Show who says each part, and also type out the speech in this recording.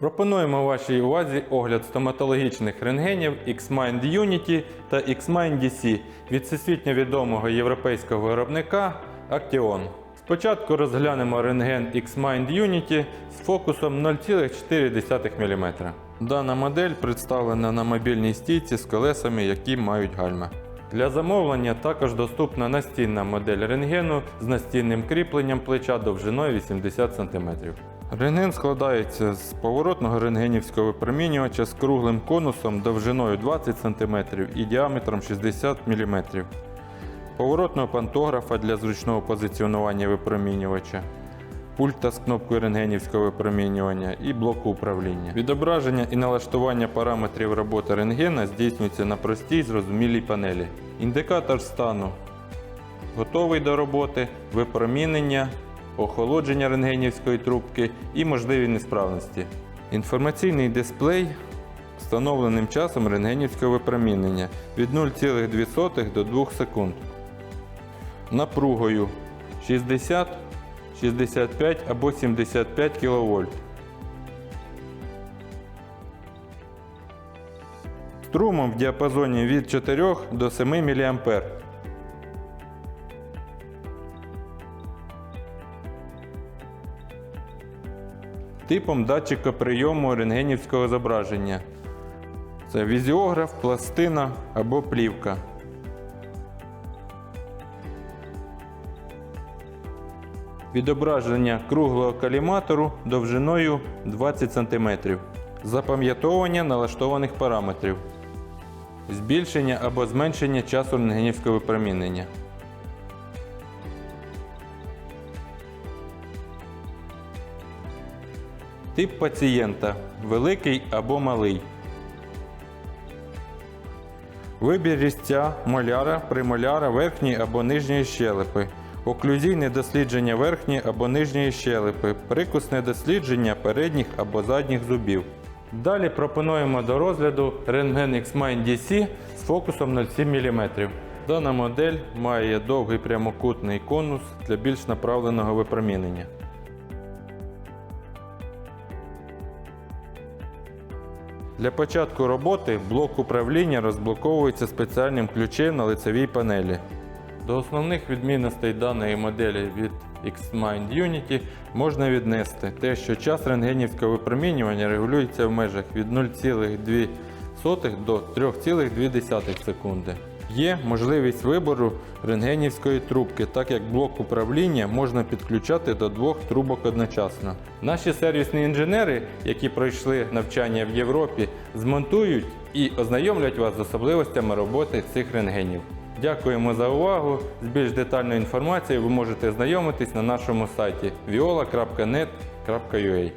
Speaker 1: Пропонуємо вашій увазі огляд стоматологічних рентгенів X-Mind Unity та X-Mind DC від всесвітньо відомого європейського виробника Action. Спочатку розглянемо рентген X-Mind Unity з фокусом 0,4 мм. Дана модель представлена на мобільній стійці з колесами, які мають гальма. Для замовлення також доступна настінна модель рентгену з настінним кріпленням плеча довжиною 80 см. Рентген складається з поворотного рентгенівського випромінювача з круглим конусом довжиною 20 см і діаметром 60 мм, поворотного пантографа для зручного позиціонування випромінювача, пульта з кнопкою рентгенівського випромінювання і блоку управління. Відображення і налаштування параметрів роботи рентгена здійснюється на простій зрозумілій панелі. Індикатор стану готовий до роботи, випромінення, охолодження рентгенівської трубки і можливі несправності. Інформаційний дисплей встановленим часом рентгенівського випромінення від 0,2 до 2 секунд. Напругою 60, 65 або 75 кВт. Струмом в діапазоні від 4 до 7 мА. Типом датчика прийому рентгенівського зображення. Це візіограф, пластина або плівка. Відображення круглого каліматору довжиною 20 см. Запам'ятовування налаштованих параметрів. Збільшення або зменшення часу рентгенівського випромінення. Тип пацієнта великий або малий. Вибір різця, моляра, премоляра верхньої або нижньої щелепи. Оклюзійне дослідження верхньої або нижньої щелепи. Прикусне дослідження передніх або задніх зубів. Далі пропонуємо до розгляду рентген X-Mind DC з фокусом 0,7 мм. Дана модель має довгий прямокутний конус для більш направленого випромінення. Для початку роботи блок управління розблоковується спеціальним ключем на лицевій панелі. До основних відмінностей даної моделі від X-Mind Unity можна віднести те, що час рентгенівського випромінювання регулюється в межах від 0,2 до 3,2 секунди. Є можливість вибору рентгенівської трубки, так як блок управління можна підключати до двох трубок одночасно. Наші сервісні інженери, які пройшли навчання в Європі, змонтують і ознайомлять вас з особливостями роботи цих рентгенів. Дякуємо за увагу. З більш детальною інформацією ви можете знайомитись на нашому сайті viola.net.ua